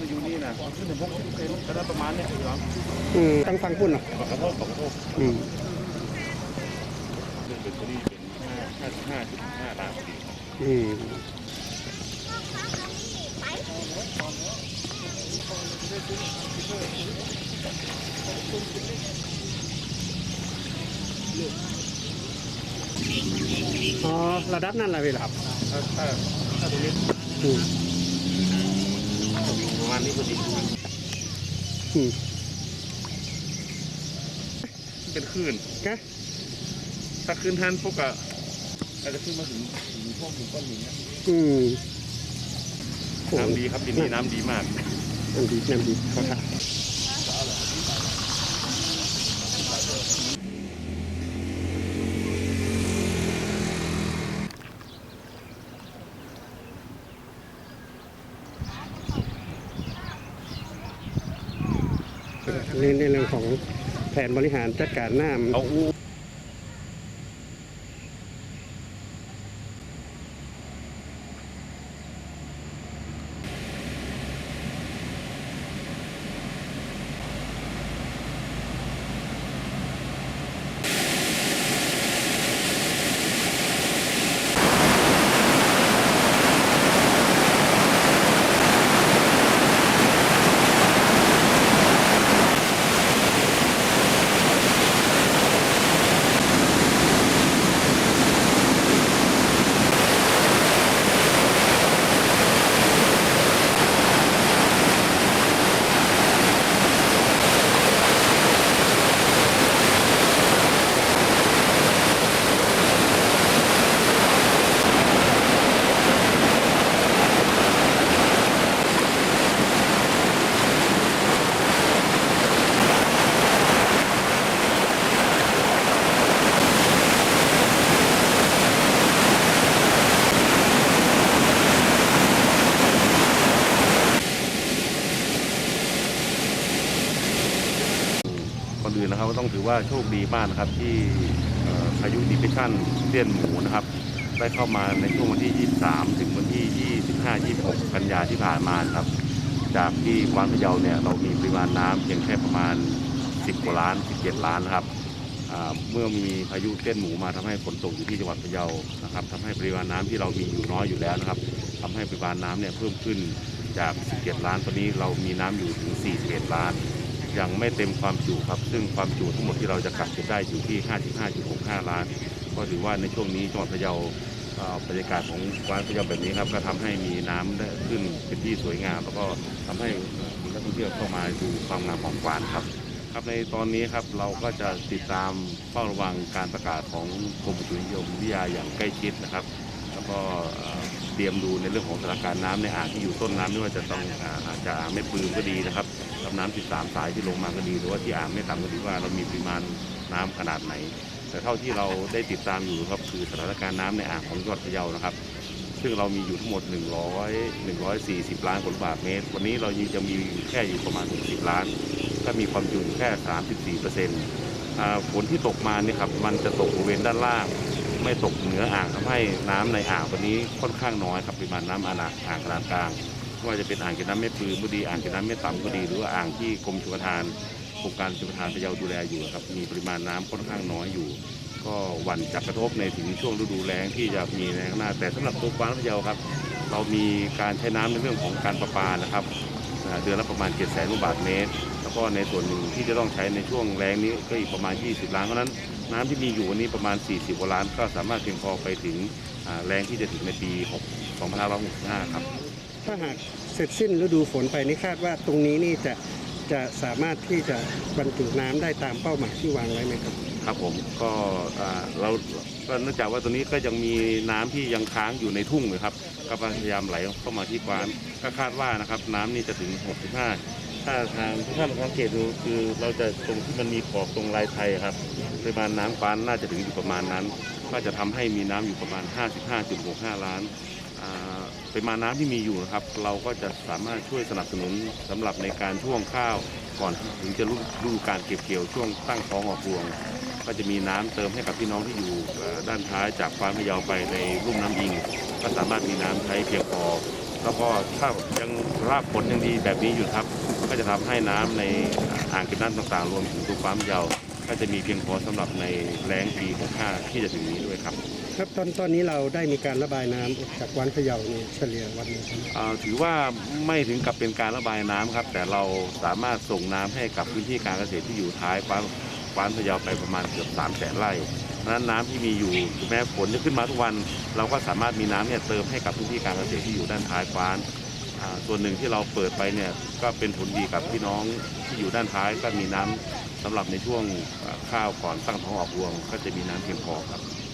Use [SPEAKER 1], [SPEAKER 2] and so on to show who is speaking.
[SPEAKER 1] ขึ้นถึงหกสิบเซนก็ได้ประมาณเนี้ยครับ
[SPEAKER 2] อืมตั้งฟังพุ่นเหรอ
[SPEAKER 1] ขอโทษขอโทษ
[SPEAKER 2] อืม
[SPEAKER 1] ซึ่งเป็นตัวนี้เป็นห้าสิบห้าจุดห้าล้านพอดี
[SPEAKER 2] อืมอ๋อระดับนั้นแหละพี่หลับ
[SPEAKER 1] ถ้าถ้าถ้าตรงนี้
[SPEAKER 2] อืม
[SPEAKER 1] ประมาณนี้พอดี
[SPEAKER 2] อืม
[SPEAKER 1] เป็นคลื่น
[SPEAKER 2] กะ
[SPEAKER 1] ถ้าขึ้นทันพวกอะอาจจะขึ้นมาถึงถึงพวกถึงก้อนหินเนี่ย
[SPEAKER 2] อืมโอ้
[SPEAKER 1] น้ำดีครับดินนี้น้ำดีมาก
[SPEAKER 2] น้ำดีน้ำดีขอค่ะ ในในเรื่องของแผนบริหารจัดการน้ำ
[SPEAKER 1] เอาอู้ก่อนอื่นนะครับก็ต้องถือว่าโชคดีมากนะครับที่พายุดิเพชันเตี้ยนหมูนะครับได้เข้ามาในช่วงวันที่ 23 ถึงวันที่ 25 26 กันยาที่ผ่านมานครับ จากที่กวานพะเยาเนี่ยเรามีปริมาณน้ำเพียงแค่ประมาณ 10 กว่าล้าน 17 ล้านนะครับเมื่อมีพายุเตี้ยนหมูมาทำให้ฝนตกอยู่ที่จังหวัดพะเยานะครับทำให้ปริมาณน้ำที่เรามีอยู่น้อยอยู่แล้วนะครับทำให้ปริมาณน้ำเนี่ยเพิ่มขึ้นจาก 17 ล้านตอนนี้เรามีน้ำอยู่ถึง 41 ล้าน ยังไม่เต็มความจุครับ ซึ่งความจุทั้งหมดที่เราจะกักเก็บได้อยู่ที่ 55.65 ล้าน ก็ถือว่าในช่วงนี้จังหวัดพะเยาบรรยากาศของกวานพะเยาแบบนี้ครับ ก็ทำให้มีน้ำได้ขึ้นเป็นที่สวยงาม แล้วก็ทำให้มีนักท่องเที่ยวเข้ามาดูความงามของกวานครับครับในตอนนี้ครับเราก็จะติดตามเฝ้าระวังการประกาศของกรมอุตุนิยมวิทยาอย่างใกล้ชิดนะครับ แล้วก็ รียมดูในเรื่องของสถานการณ์น้ำในอ่างที่อยู่ต้นน้ำไม่ว่าจะต้องอาจจะอ่างไม่ปลืมก็ดีนะครับลำน้ำ13สายที่ลงมาก็ดี หรือว่าที่อ่างไม่ต่ำก็ดีว่าเรามีปริมาณน้ำขนาดไหน แต่เท่าที่เราได้ติดตามอยู่ครับคือสถานการณ์น้ำในอ่างของจังหวัดพะเยานะครับ ซึ่งเรามีอยู่ทั้งหมด 100 140 ล้านลูกบาศก์เมตร วันนี้เรายังมีอยู่แค่อยู่ประมาณ 60 ล้าน ก็มีความจุแค่ 34เปอร์เซ็นต์ฝนที่ตกมาเนี่ยครับมันจะตกบริเวณด้านล่าง ไม่ตกเหนืออ่างทำให้น้ำในอ่างวันนี้ค่อนข้างน้อยครับปริมาณน้ำอ่างอ่างขนาดกลางไม่ว่าจะเป็นอ่างเก็บน้ำแม่ปืนก็ดีอ่างเก็บน้ำแม่ต่ำก็ดี หรือว่าอ่างที่กรมชลประทานโครงการชลประทานพะเยาดูแลอยู่ครับมีปริมาณน้ำค่อนข้างน้อยอยู่ ก็หวั่นจะกระทบในถึงช่วงฤดูแล้งที่จะมีในข้างหน้าแต่สำหรับตัวกางพะเยาครับ เรามีการใช้น้ำในเรื่องของการประปานะครับเดือนละประมาณ7 0 0 0 0ลูกบาศก์เมตร แล้วก็ในส่วนหนึ่งที่จะต้องใช้ในช่วงแล้งนี้ก็อีกประมาณ 20 ล้านเพราะนั้น น้ำที่มีอยู่วันนี้ประมาณ 40กว่าล้าน ก็สามารถเพียงพอไปถึงอ่าแรงที่จะถึงในปี6 2565 ครับ
[SPEAKER 2] ถ้าหากเสร็จสิ้นฤดูฝนไปนี่คาดว่าตรงนี้นี่จะจะสามารถที่จะบรรจุน้ำได้ตามเป้าหมายที่วางไว้ไหมครับ
[SPEAKER 1] ครับผมก็อ่าเราก็เนื่องจากว่าตัวนี้ก็ยังมีน้ำที่ยังค้างอยู่ในทุ่งนะครับก็พยายามไหลเข้ามาที่กวานก็คาดว่านะครับน้ำนี่จะถึง 65 ถ้าทางทุกท่านสังเกตดูคือเราจะตรงที่มันมีขอบตรงลายไทยครับปริมาณน้ำกวานน่าจะถึงอยู่ประมาณนั้น ก็จะทำให้มีน้ำอยู่ประมาณ 55.65 ล้านอ่าปริมาณน้ำที่มีอยู่นะครับ เราก็จะสามารถช่วยสนับสนุนสำหรับในการช่วงข้าวก่อนถึงจะฤดูการเก็บเกี่ยวช่วงตั้งท้องออกรวง ก็จะมีน้ำเติมให้กับพี่น้องที่อยู่ด้านท้ายจากฟาร์มพะเยาไปในลุ่มน้ำยิง ก็สามารถมีน้ำใช้เพียงพอแล้วก็ถ้ายังรากผลยังดีแบบนี้อยู่ครับ ก็จะทำให้น้ำในอ่างเก็บน้ำต่างๆ รวมถึงตัวปั๊มเยาก็จะมีเพียงพอสำหรับในแล้งปี65ที่จะถึงนี้ด้วยครับ
[SPEAKER 2] ครับตอนตอนนี้เราได้มีการระบายน้ำออกจากวันพะเยานี่เฉลี่ยวันหนึงครับ
[SPEAKER 1] อ่าถือว่าไม่ถึงกับเป็นการระบายน้ำครับ แต่เราสามารถส่งน้ำให้กับพื้นที่การเกษตรที่อยู่ท้ายปั๊มปั๊มพะเยาไปประมาณเกือบ3 0 0แสนไร่เพราะฉะนั้นน้ำที่มีอยู่ถึงแม้ฝนจะขึ้นมาทุกวัน เราก็สามารถมีน้ำเนี่ยเติมให้กับพื้นที่การเกษตรที่อยู่ด้านท้ายฟ้านอ่า ส่วนหนึ่งที่เราเปิดไปเนี่ยก็เป็นผลดีกับพี่น้องที่อยู่ด้านท้ายก็มีน้ำสำหรับในช่วงข้าวก่อนตั้งท้องออกรวง ก็จะมีน้ำเพียงพอครับ